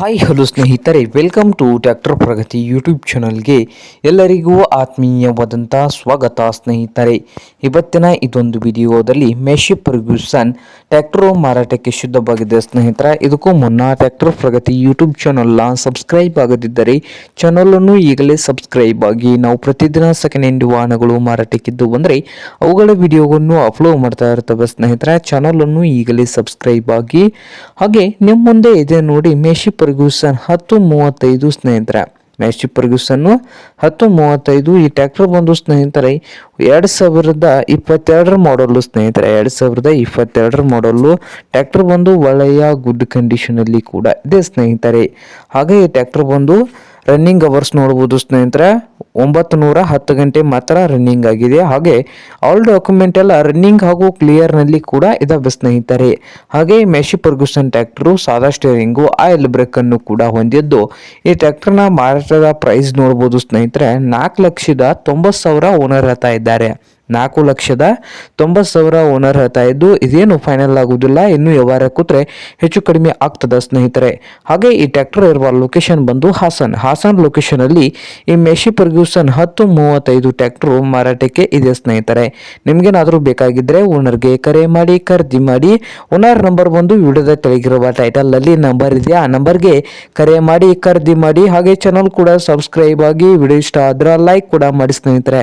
Hi hello ಸ್ನೇಹಿತರೆ welcome to tractor Pragati YouTube ಚಾನಲ್ಗೆ ಎಲ್ಲರಿಗೂ ಆತ್ಮೀಯವಾದಂಥ ಸ್ವಾಗತ ಸ್ನೇಹಿತರೆ. ಇವತ್ತಿನ ಇದೊಂದು ವಿಡಿಯೋದಲ್ಲಿ ಮೆಶಿ ಫರ್ಗ್ಯೂಸನ್ ಟ್ಯಾಕ್ಟರ್ ಮಾರಾಟಕ್ಕೆ ಶುದ್ಧವಾಗಿದೆ ಸ್ನೇಹಿತರೆ. ಇದಕ್ಕೂ ಮುನ್ನ ಟ್ಯಾಕ್ಟರ್ ಪ್ರಗತಿ ಯೂಟ್ಯೂಬ್ ಚಾನಲ್ನ ಸಬ್ಸ್ಕ್ರೈಬ್ ಆಗದಿದ್ದರೆ ಚಾನಲನ್ನು ಈಗಲೇ ಸಬ್ಸ್ಕ್ರೈಬ್ ಆಗಿ ನಾವು ಪ್ರತಿದಿನ ಸೆಕೆಂಡ್ ಹ್ಯಾಂಡ್ ವಾಹನಗಳು ಮಾರಾಟಕ್ಕಿದ್ದು ಅಂದರೆ ಅವುಗಳ ವಿಡಿಯೋವನ್ನು ಅಪ್ಲೋಡ್ ಮಾಡ್ತಾ ಇರ್ತವೆ ಸ್ನೇಹಿತರೆ. ಚಾನಲನ್ನು ಈಗಲೇ ಸಬ್ಸ್ಕ್ರೈಬ್ ಆಗಿ, ಹಾಗೆ ನಿಮ್ಮ ಮುಂದೆ ಇದೆ ನೋಡಿ ಮೇಶಿ ಫರ್ಗ್ಯೂಸನ್ ಹತ್ತು ಮೂವತ್ತೈದು ಸ್ನೇಹಿತರ. ಮ್ಯಾಸ್ಟಿ ಫರ್ಗ್ಯೂಸನ್ನು ಹತ್ತು ಮೂವತ್ತೈದು ಈ ಟ್ಯಾಕ್ಟರ್ ಬಂದು ಸ್ನೇಹಿತರೆ, ಎರಡು ಸಾವಿರದ ಇಪ್ಪತ್ತೆರಡರ ಮಾಡಲು ಸ್ನೇಹಿತರೆ. ಎರಡು ಸಾವಿರದ ಇಪ್ಪತ್ತೆರಡರ ಮಾಡಲು ಟ್ಯಾಕ್ಟರ್ ಬಂದು ಒಳ್ಳೆಯ ಗುಡ್ ಕಂಡೀಷನಲ್ಲಿ ಕೂಡ ಇದೆ ಸ್ನೇಹಿತರೆ. ಹಾಗೆ ಈ ಟ್ಯಾಕ್ಟರ್ ಬಂದು ರನ್ನಿಂಗ್ ಅವರ್ಸ್ ನೋಡ್ಬೋದು ಸ್ನೇಹಿತರೆ. ಒಂಬತ್ತು ನೂರ ಹತ್ತು ಗಂಟೆ ಮಾತ್ರ ರನ್ನಿಂಗ್ ಆಗಿದೆ. ಹಾಗೆ ಆಲ್ ಡಾಕ್ಯುಮೆಂಟ್ ಎಲ್ಲ ರನ್ನಿಂಗ್ ಹಾಗೂ ಕ್ಲಿಯರ್ನಲ್ಲಿ ಕೂಡ ಇದಾವೆ ಸ್ನೇಹಿತರೆ. ಹಾಗೆ ಮೆಶಿ ಪರ್ಗುಸನ್ ಟ್ರ್ಯಾಕ್ಟರು ಸಾದಾ ಸ್ಟೇರಿಂಗು ಆಯಿಲ್ ಬ್ರೇಕ್ ಅನ್ನು ಕೂಡ ಹೊಂದಿದ್ದು. ಈ ಟ್ರ್ಯಾಕ್ಟರ್ನ ಮಾರಾಟದ ಪ್ರೈಸ್ ನೋಡ್ಬೋದು ಸ್ನೇಹಿತರೆ. ನಾಲ್ಕು ಲಕ್ಷದ ತೊಂಬತ್ತು ಸಾವಿರ ಓನರ್ ಹತ್ತ ಇದ್ದಾರೆ. ನಾಲ್ಕು ಲಕ್ಷದ ತೊಂಬತ್ತು ಸಾವಿರ ಓನರ್ ಹೇಳ್ತಾ ಇದ್ದು, ಇದೇನು ಫೈನಲ್ ಆಗುವುದಿಲ್ಲ ಇನ್ನು ವ್ಯವಹಾರ ಕೂತ್ರೆ ಹೆಚ್ಚು ಕಡಿಮೆ ಆಗ್ತದೆ ಸ್ನೇಹಿತರೆ. ಹಾಗೆ ಈ ಟ್ರ್ಯಾಕ್ಟರ್ ಇರುವ ಲೊಕೇಶನ್ ಬಂದು ಹಾಸನ್. ಹಾಸನ್ ಲೊಕೇಶನ್ ಅಲ್ಲಿ ಈ ಮೆಶಿ ಫರ್ಗ್ಯೂಸನ್ ಹತ್ತು ಮೂವತ್ತೈದು ಟ್ರ್ಯಾಕ್ಟರ್ ಮಾರಾಟಕ್ಕೆ ಇದೆ ಸ್ನೇಹಿತರೆ. ನಿಮ್ಗೇನಾದರೂ ಬೇಕಾಗಿದ್ರೆ ಓನರ್ಗೆ ಕರೆ ಮಾಡಿ, ಖರೀದಿ ಮಾಡಿ ಓನರ್ ನಂಬರ್ ಬಂದು ವಿಡಿಯೋದ ಕೆಳಗಿರುವ ಟೈಟಲ್ ಅಲ್ಲಿ ನಂಬರ್ ಇದೆ. ಆ ನಂಬರ್ಗೆ ಕರೆ ಮಾಡಿ, ಖರೀದಿ ಮಾಡಿ, ಹಾಗೆ ಚಾನಲ್ ಕೂಡ ಸಬ್ಸ್ಕ್ರೈಬ್ ಆಗಿ ವಿಡಿಯೋ ಇಷ್ಟ ಆದ್ರೆ ಲೈಕ್ ಕೂಡ ಮಾಡಿ ಸ್ನೇಹಿತರೆ.